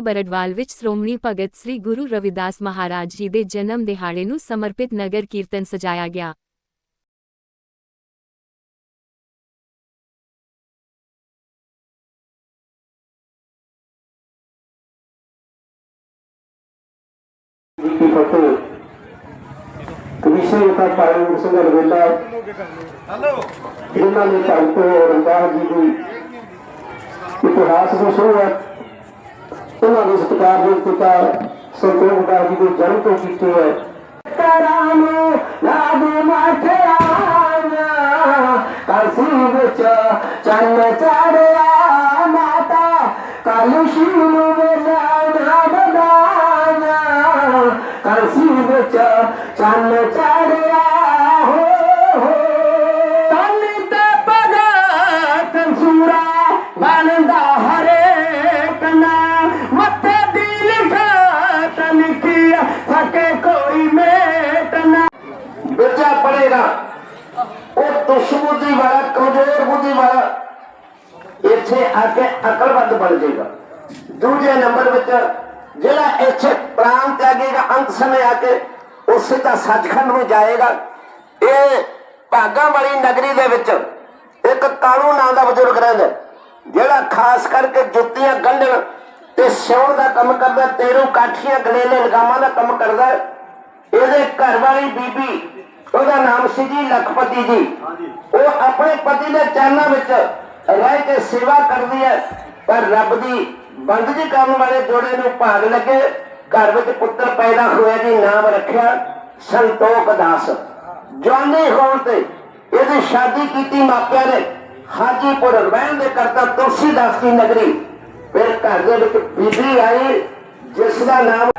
ਬਰਡਵਾਲ ਵਿੱਚ ਸ਼੍ਰੋਮਣੀ ਭਗਤ ਸ੍ਰੀ ਗੁਰੂ ਰਵਿਦਾਸ ਮਹਾਰਾਜ ਜੀ ਦੇ ਜਨਮ ਦਿਹਾੜੇ ਨੂੰ ਸਮਰਪਿਤ ਨਗਰ ਕੀਰਤਨ ਸਜਾਇਆ ਗਿਆ। ਜੀ ਕੀ ਫਤਿਹ ਕ੍ਰਿਸ਼ਨ ਦਾ ਸਿੰਘ ਅਲਵੇਲਾ ਇਹਨਾਂ ਨੇ ਭਗਤ ਰੰਦਾਸ ਜੀ ਦੀ ਇਤਿਹਾਸ ਨੂੰ ਸ਼ੁਰੂਆਤ ਉਹਨਾਂ ਦੇ ਸਤਿਕਾਰ ਦੇ ਪਿਤਾ ਸੰਤੋਖ ਦਾਸ ਜੀ ਦੇ ਜਨਮ ਤੋਂ ਕੀਤੀ ਹੈ। ਕਰਾਮ ਲਾਗੂ ਮਾਠਿਆ ਕਾਸੀ ਵਿੱਚ ਚੰਨ ਚੜਿਆ ਮਾਤਾ। ਕਾਲੂਸ਼ੀ ਨੂੰ ਵੇਲਾ ਨਾ ਬਦਾਨਾ ਕਾਸੀ ਵਿੱਚ ਚੰਨ ਬੱਚਾ ਪੜੇਗਾ ਉਹ ਦੁਸ਼ਬੁੱਧੀ ਵਾਲਾ, ਕਮਜ਼ੋਰ ਬੁੱਧੀ ਵਾਲਾ, ਇੱਥੇ ਆ ਕੇ ਅਕਲਮੰਦ ਬਣ ਜਾਏਗਾ। ਦੂਜੇ ਨੰਬਰ ਵਿੱਚ, ਜਿਹੜਾ ਇੱਥੇ ਪ੍ਰਾਣ ਤਿਆਗੇਗਾ, ਅੰਤ ਸਮੇਂ ਆ ਕੇ ਉਹ ਸਿੱਧਾ ਸੱਚਖੰਡ ਨੂੰ ਜਾਏਗਾ। ਇਹ ਭਾਗਾਂ ਵਾਲੀ ਨਗਰੀ ਦੇ ਵਿੱਚ ਇੱਕ ਕਾਲੂ ਨਾਂ ਦਾ ਬਜ਼ੁਰਗ ਰਹਿੰਦਾ ਜਿਹੜਾ ਖਾਸ ਕਰਕੇ ਜੁੱਤੀਆਂ, ਗੰਢਣ ਤੇ ਸਿਉਣ ਦਾ ਕੰਮ ਕਰਦਾ, ਤੇਰੂ ਕਾਠੀਆਂ ਗਲੇਲੇ ਲਗਾਮਾਂ ਦਾ ਕੰਮ ਕਰਦਾ ਇਹਦੇ ਘਰ ਵਾਲੀ ਬੀਬੀ ਉਹਦਾ ਨਾਮ ਸੀ ਜੀ ਲਖਪਤੀ ਜੀ। ਉਹ ਆਪਣੇ ਪਤੀ ਦੇ ਚਰਨਾਂ ਵਿੱਚ ਰਹਿ ਕੇ ਸੇਵਾ ਕਰਦੀ ਹੈ ਪਰ ਰੱਬ ਦੀ ਬੰਦਗੀ ਕਰਨ ਵਾਲੇ ਜੋੜੇ ਨੂੰ ਭਾਗ ਲੱਗੇ। ਘਰ ਵਿੱਚ ਪੁੱਤਰ ਪੈਦਾ ਹੋਇਆ ਜੀ ਨਾਮ ਰੱਖਿਆ ਸੰਤੋਖ ਦਾਸ। ਜਵਾਨੀ ਹੋਣ ਤੇ ਇਹਦੀ ਸ਼ਾਦੀ ਕੀਤੀ ਮਾਪਿਆਂ ਨੇ। ਹਾਜੀਪੁਰ ਰਹਿਣ ਦੇ ਕਰਤਾ ਤੁਲਸੀਦਾਸ ਦੀ ਨਗਰੀ। ਫਿਰ ਘਰ ਦੇ ਵਿੱਚ ਬੀਬੀ ਆਈ ਜਿਸ ਦਾ ਨਾਮ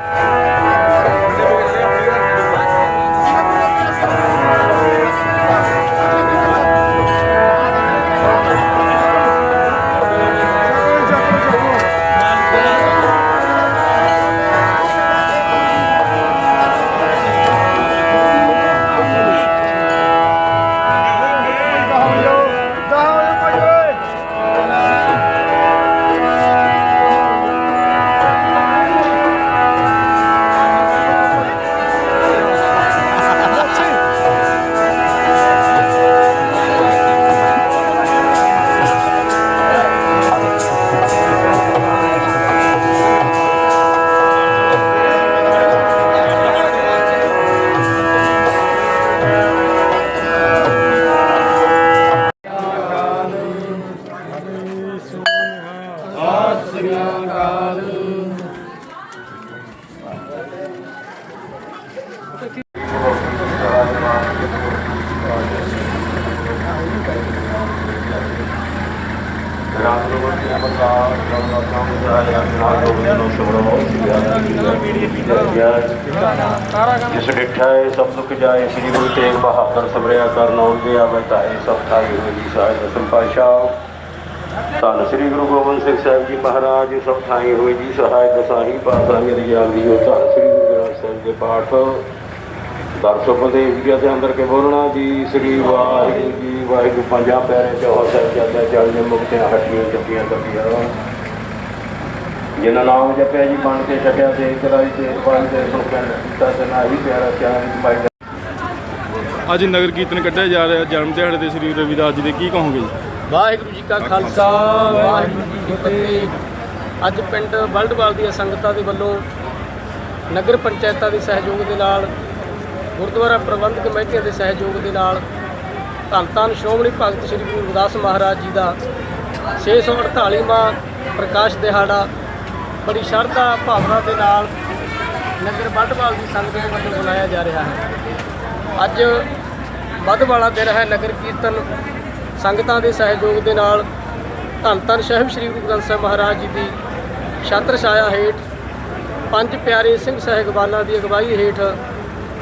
ਜਿਸ ਡਿਠਾਏ ਸਭ ਦੁੱਖ ਜਾਏ ਸ੍ਰੀ ਗੁਰੂ ਤੇਗ ਬਹਾਦਰ ਸਬਰਿਆ ਕਰਨ ਆਉਂਦੇ ਆਵੇ ਤਾਏ ਸਭ ਥਾਈ ਹੋਈ ਜੀ ਸਾਹਿਬ ਦਸਮ ਪਾਤਸ਼ਾਹ ਧੰਨ ਸ੍ਰੀ ਗੁਰੂ ਗੋਬਿੰਦ ਸਿੰਘ ਸਾਹਿਬ ਜੀ ਮਹਾਰਾਜ, ਸਭ ਥਾਈ ਹੋਈ ਜੀ ਸਹਾਇ ਦਸਾਹੀ ਪਾਸਾ ਮੇਰੀ ਜਾਂਦੀ ਹੋ ਧੰਨ ਸ੍ਰੀ ਗੁਰੂ ਗ੍ਰੰਥ ਸਾਹਿਬ ਦੇ ਪਾਠ ਦਰਸ ਉਪਦੇਸ਼ ਜੀ ਦੇ ਅੰਦਰ ਕੇ ਬੋਲਣਾ ਜੀ, ਸ੍ਰੀ ਵਾਹਿਗੁਰੂ ਜੀ, ਵਾਹਿਗੁਰੂ ਪੰਜਾਂ ਪੈਰੇ ਚੌਹ ਸਾਹਿਬ ਜਾਂਦੇ ਚੜ੍ਹਨੇ ਮੁਕਤਿਆਂ ਹੱਟੀਆਂ ਚੱਪੀਆਂ ਕੱਪੀਆਂ ਜਿਨ੍ਹਾਂ ਨਾਮ ਜਪਿਆ ਜੀ ਬਣ ਕੇ ਛਕਿਆ ਤੇ ਇਕਰਾਈ ਤੇ ਪੰਜ ਦੇ ਸੁਖਿਆ ਕੀਤਾ ਤੇ ਨਾਹੀ ਪਿਆਰਾ ਚਾਹੀ ਮਾਈ ਅੱਜ ਨਗਰ ਕੀਰਤਨ ਕੱਢਿਆ ਜਾ ਰਿਹਾ, ਜਨਮ ਦਿਹਾੜੇ ਤੇ ਸ੍ਰੀ ਰਵਿਦਾਸ ਜੀ ਦੇ ਕੀ ਕਹੋਗੇ ਜੀ? ਵਾਹਿਗੁਰੂ ਜੀ ਕਾ ਖਾਲਸਾ, ਵਾਹਿਗੁਰੂ ਜੀ ਕੀ ਫਤਿਹ। ਅੱਜ ਪਿੰਡ ਵਲਡਵਾਲ ਦੀਆਂ ਸੰਗਤਾਂ ਦੇ ਵੱਲੋਂ ਨਗਰ ਪੰਚਾਇਤਾਂ ਦੇ ਸਹਿਯੋਗ ਦੇ ਨਾਲ, ਗੁਰਦੁਆਰਾ ਪ੍ਰਬੰਧਕ ਕਮੇਟੀ ਦੇ ਸਹਿਯੋਗ ਦੇ ਨਾਲ ਧੰਨ ਧੰਨ ਸ਼੍ਰੋਮਣੀ ਭਗਤ ਸ੍ਰੀ ਗੁਰੂ ਰਵਿਦਾਸ ਮਹਾਰਾਜ ਜੀ ਦਾ 648ਵਾਂ ਪ੍ਰਕਾਸ਼ ਦਿਹਾੜਾ ਬੜੀ ਸ਼ਰਧਾ ਭਾਵਨਾ ਦੇ ਨਾਲ ਨਗਰ ਬਲਡਵਾਲ ਦੀ ਸੰਗਤ ਦੇ ਵੱਲੋਂ ਮਨਾਇਆ ਜਾ ਰਿਹਾ ਹੈ। ਅੱਜ ਵੱਧ ਵਾਲਾ ਦਿਨ ਹੈ ਨਗਰ ਕੀਰਤਨ ਸੰਗਤਾਂ ਦੇ ਸਹਿਯੋਗ ਦੇ ਨਾਲ ਧੰਨ ਧੰਨ ਸ਼ਹਿਬ ਸ੍ਰੀ ਗੁਰੂ ਗ੍ਰੰਥ ਸਾਹਿਬ ਮਹਾਰਾਜ ਜੀ ਦੀ ਛਤਰ ਛਾਇਆ ਹੇਠ ਪੰਜ ਪਿਆਰੇ ਸਿੰਘ ਸਹਿਗਵਾਨਾਂ ਦੀ ਅਗਵਾਈ ਹੇਠ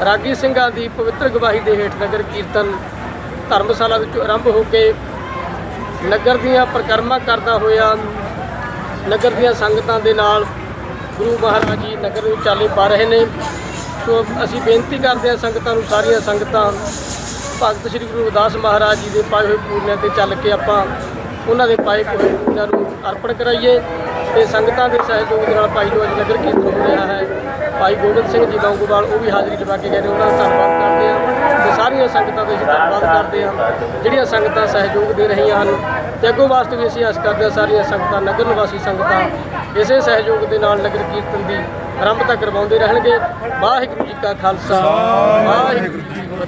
ਰਾਗੀ ਸਿੰਘਾਂ ਦੀ ਪਵਿੱਤਰ ਗਵਾਹੀ ਦੇ ਹੇਠ ਨਗਰ ਕੀਰਤਨ ਧਰਮਸ਼ਾਲਾ ਵਿੱਚ ਆਰੰਭ ਹੋ ਕੇ ਨਗਰ ਦੀਆਂ ਪਰਿਕਰਮਾ ਕਰਦਾ ਹੋਇਆ ਨਗਰ ਦੀਆਂ ਸੰਗਤਾਂ ਦੇ ਨਾਲ ਗੁਰੂ ਮਹਾਰਾਜ ਜੀ ਨਗਰ ਨੂੰ ਚਾਲੇ ਪਾ ਰਹੇ ਨੇ। ਸੋ ਅਸੀਂ ਬੇਨਤੀ ਕਰਦੇ ਹਾਂ ਸੰਗਤਾਂ ਨੂੰ ਸਾਰੀਆਂ ਸੰਗਤਾਂ ਭਗਤ ਸ੍ਰੀ ਗੁਰੂ ਰਵਿਦਾਸ ਮਹਾਰਾਜ ਜੀ ਦੇ ਪਾਏ ਹੋਏ ਪੂਰਨਿਆਂ ਤੇ ਚੱਲ ਕੇ ਆਪਾਂ ਉਹਨਾਂ ਦੇ ਪਾਏ ਹੋਏ ਫੁੱਲਾਂ ਨੂੰ ਅਰਪਣ ਕਰਾਈਏ ਤੇ ਸੰਗਤਾਂ ਦੇ ਸਹਿਯੋਗ ਦੇ ਨਾਲ ਭਾਈ ਜੋ ਅੱਜ ਨਗਰ ਕੀਰਤਨ ਹੋ ਰਿਹਾ ਹੈ ਭਾਈ ਗੋਬਿੰਦ ਸਿੰਘ ਜੀ ਲੌਂਗੋਵਾਲ ਉਹ ਵੀ ਹਾਜ਼ਰੀ ਲਵਾ ਕੇ ਗਏ ਨੇ ਉਹਨਾਂ ਦਾ ਧੰਨਵਾਦ ਕਰਦੇ ਹਾਂ ਤੇ ਸਾਰੀਆਂ ਸੰਗਤਾਂ ਦਾ ਧੰਨਵਾਦ ਕਰਦੇ ਹਾਂ ਜਿਹੜੀਆਂ ਸੰਗਤਾਂ ਸਹਿਯੋਗ ਦੇ ਰਹੀਆਂ ਹਨ ਤੇ ਅੱਗੋਂ ਵਾਸਤੇ ਵੀ ਅਸੀਂ ਆਸ ਕਰਦੇ ਹਾਂ ਸਾਰੀਆਂ ਸੰਗਤਾਂ ਨਗਰ ਨਿਵਾਸੀ ਸੰਗਤਾਂ ਇਸੇ ਸਹਿਯੋਗ ਦੇ ਨਾਲ ਨਗਰ ਕੀਰਤਨ ਦੀ ਆਰੰਭਤਾ ਕਰਵਾਉਂਦੇ ਰਹਿਣਗੇ। ਵਾਹਿਗੁਰੂ ਜੀ ਕਾ ਖਾਲਸਾ ਵਾਹਿਗੁਰੂ